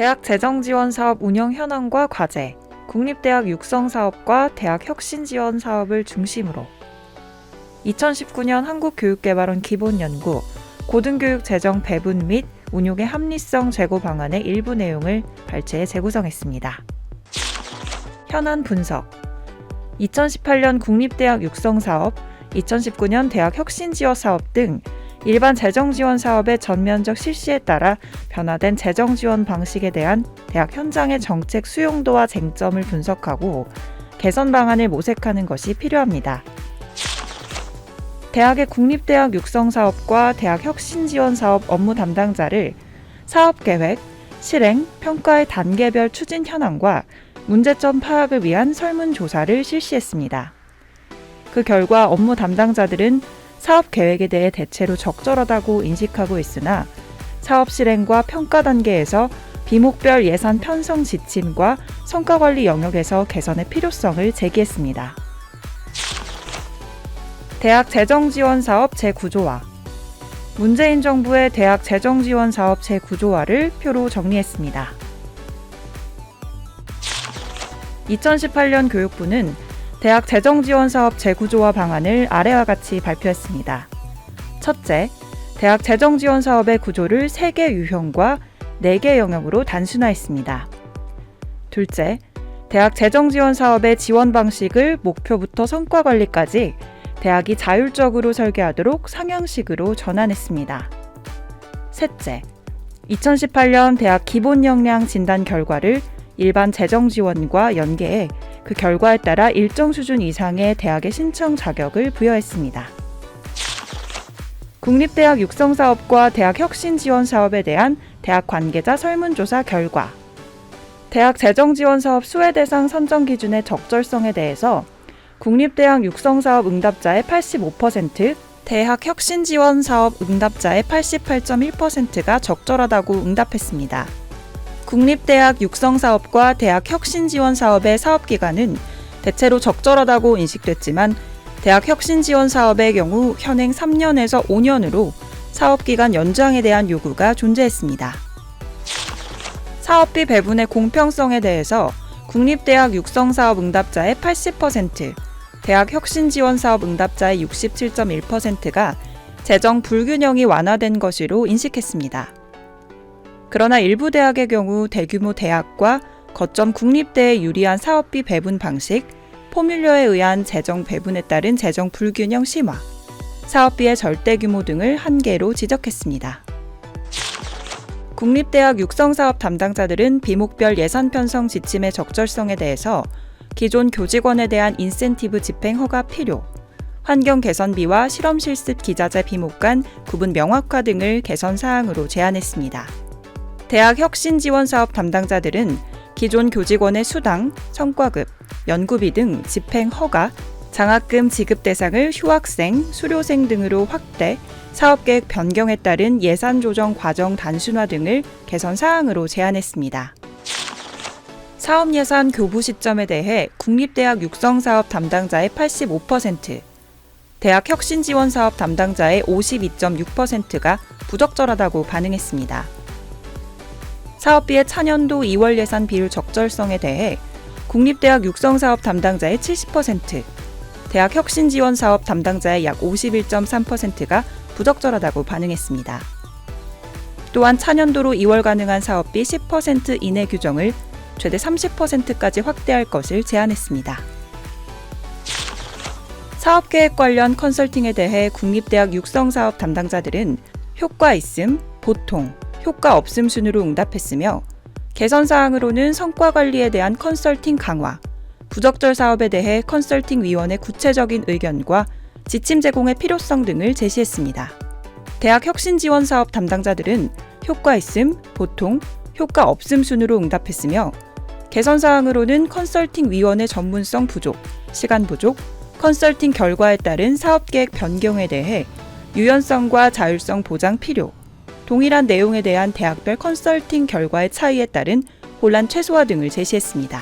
대학 재정 지원 사업 운영 현황과 과제, 국립대학 육성 사업과 대학 혁신 지원 사업을 중심으로 2019년 한국교육개발원 기본연구 고등교육 재정 배분 및 운용의 합리성 제고 방안의 일부 내용을 발췌해 재구성했습니다. 현안 분석 2018년 국립대학 육성 사업, 2019년 대학 혁신 지원 사업 등 일반 재정 지원 사업의 전면적 실시에 따라 변화된 재정 지원 방식에 대한 대학 현장의 정책 수용도와 쟁점을 분석하고 개선 방안을 모색하는 것이 필요합니다. 대학의 국립대학 육성 사업과 대학 혁신 지원 사업 업무 담당자를 사업 계획, 실행, 평가의 단계별 추진 현황과 문제점 파악을 위한 설문조사를 실시했습니다. 그 결과 업무 담당자들은 사업 계획에 대해 대체로 적절하다고 인식하고 있으나 사업 실행과 평가 단계에서 비목별 예산 편성 지침과 성과 관리 영역에서 개선의 필요성을 제기했습니다. 대학 재정 지원 사업 재구조화 문재인 정부의 대학 재정 지원 사업 재구조화를 표로 정리했습니다. 2018년 교육부는 대학 재정 지원 사업 재구조화 방안을 아래와 같이 발표했습니다. 첫째, 대학 재정 지원 사업의 구조를 3개 유형과 4개 영역으로 단순화했습니다. 둘째, 대학 재정 지원 사업의 지원 방식을 목표부터 성과 관리까지 대학이 자율적으로 설계하도록 상향식으로 전환했습니다. 셋째, 2018년 대학 기본 역량 진단 결과를 일반 재정 지원과 연계해 그 결과에 따라 일정 수준 이상의 대학의 신청 자격을 부여했습니다. 국립대학 육성 사업과 대학 혁신 지원 사업에 대한 대학 관계자 설문조사 결과 대학 재정 지원 사업 수혜 대상 선정 기준의 적절성에 대해서 국립대학 육성 사업 응답자의 85%, 대학 혁신 지원 사업 응답자의 88.1%가 적절하다고 응답했습니다. 국립대학 육성 사업과 대학 혁신 지원 사업의 사업 기간은 대체로 적절하다고 인식됐지만 대학 혁신 지원 사업의 경우 현행 3년에서 5년으로 사업 기간 연장에 대한 요구가 존재했습니다. 사업비 배분의 공평성에 대해서 국립대학 육성 사업 응답자의 80%, 대학 혁신 지원 사업 응답자의 67.1%가 재정 불균형이 완화된 것으로 인식했습니다. 그러나 일부 대학의 경우 대규모 대학과 거점 국립대에 유리한 사업비 배분 방식, 포뮬러에 의한 재정 배분에 따른 재정 불균형 심화, 사업비의 절대 규모 등을 한계로 지적했습니다. 국립대학 육성사업 담당자들은 비목별 예산 편성 지침의 적절성에 대해서 기존 교직원에 대한 인센티브 집행 허가 필요, 환경 개선비와 실험 실습 기자재 비목 간 구분 명확화 등을 개선 사항으로 제안했습니다. 대학 혁신 지원 사업 담당자들은 기존 교직원의 수당, 성과급, 연구비 등 집행 허가, 장학금 지급 대상을 휴학생, 수료생 등으로 확대, 사업계획 변경에 따른 예산 조정 과정 단순화 등을 개선 사항으로 제안했습니다. 사업 예산 교부 시점에 대해 국립대학 육성 사업 담당자의 85%, 대학 혁신 지원 사업 담당자의 52.6%가 부적절하다고 반응했습니다. 사업비의 차년도 2월 예산 비율 적절성에 대해 국립대학 육성 사업 담당자의 70%, 대학 혁신 지원 사업 담당자의 약 51.3%가 부적절하다고 반응했습니다. 또한 차년도로 2월 가능한 사업비 10% 이내 규정을 최대 30%까지 확대할 것을 제안했습니다. 사업계획 관련 컨설팅에 대해 국립대학 육성사업 담당자들은 효과 있음, 보통, 효과 없음 순으로 응답했으며 개선 사항으로는 성과 관리에 대한 컨설팅 강화, 부적절 사업에 대해 컨설팅 위원회 구체적인 의견과 지침 제공의 필요성 등을 제시했습니다. 대학 혁신 지원 사업 담당자들은 효과 있음, 보통, 효과 없음 순으로 응답했으며 개선 사항으로는 컨설팅 위원회 전문성 부족, 시간 부족, 컨설팅 결과에 따른 사업 계획 변경에 대해 유연성과 자율성 보장 필요, 동일한 내용에 대한 대학별 컨설팅 결과의 차이에 따른 혼란 최소화 등을 제시했습니다.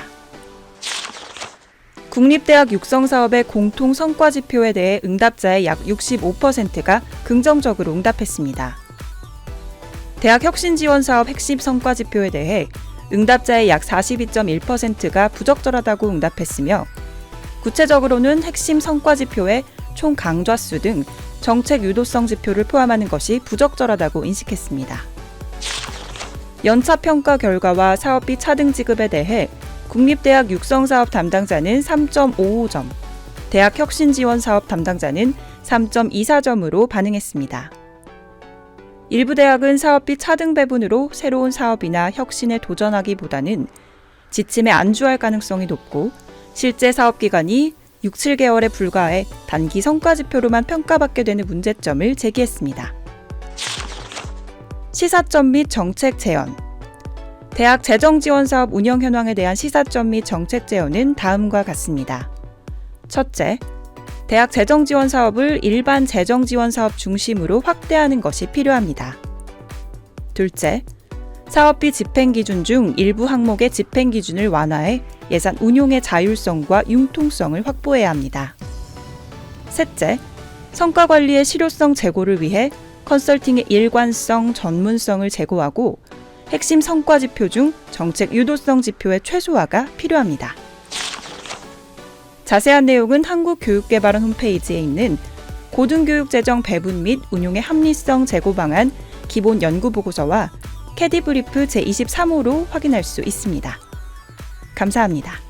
국립대학 육성 사업의 공통 성과 지표에 대해 응답자의 약 65%가 긍정적으로 응답했습니다. 대학 혁신 지원 사업 핵심 성과 지표에 대해 응답자의 약 42.1%가 부적절하다고 응답했으며 구체적으로는 핵심 성과 지표에 총 강좌수 등 정책 유도성 지표를 포함하는 것이 부적절하다고 인식했습니다. 연차 평가 결과와 사업비 차등 지급에 대해 국립대학 육성사업 담당자는 3.55점, 대학 혁신지원 사업 담당자는 3.24점으로 반응했습니다. 일부 대학은 사업비 차등 배분으로 새로운 사업이나 혁신에 도전하기보다는 지침에 안주할 가능성이 높고 실제 사업 기간이 6, 7개월에 불과해 단기 성과 지표로만 평가받게 되는 문제점을 제기했습니다. 시사점 및 정책 재현 대학 재정 지원 사업 운영 현황에 대한 시사점 및 정책 재현은 다음과 같습니다. 첫째, 대학 재정 지원 사업을 일반 재정 지원 사업 중심으로 확대하는 것이 필요합니다. 둘째, 사업비 집행 기준 중 일부 항목의 집행 기준을 완화해 예산 운용의 자율성과 융통성을 확보해야 합니다. 셋째, 성과 관리의 실효성 제고를 위해 컨설팅의 일관성, 전문성을 제고하고 핵심 성과 지표 중 정책 유도성 지표의 최소화가 필요합니다. 자세한 내용은 한국교육개발원 홈페이지에 있는 고등교육 재정 배분 및 운용의 합리성 제고 방안 기본 연구 보고서와 캐디 브리프 제23호로 확인할 수 있습니다. 감사합니다.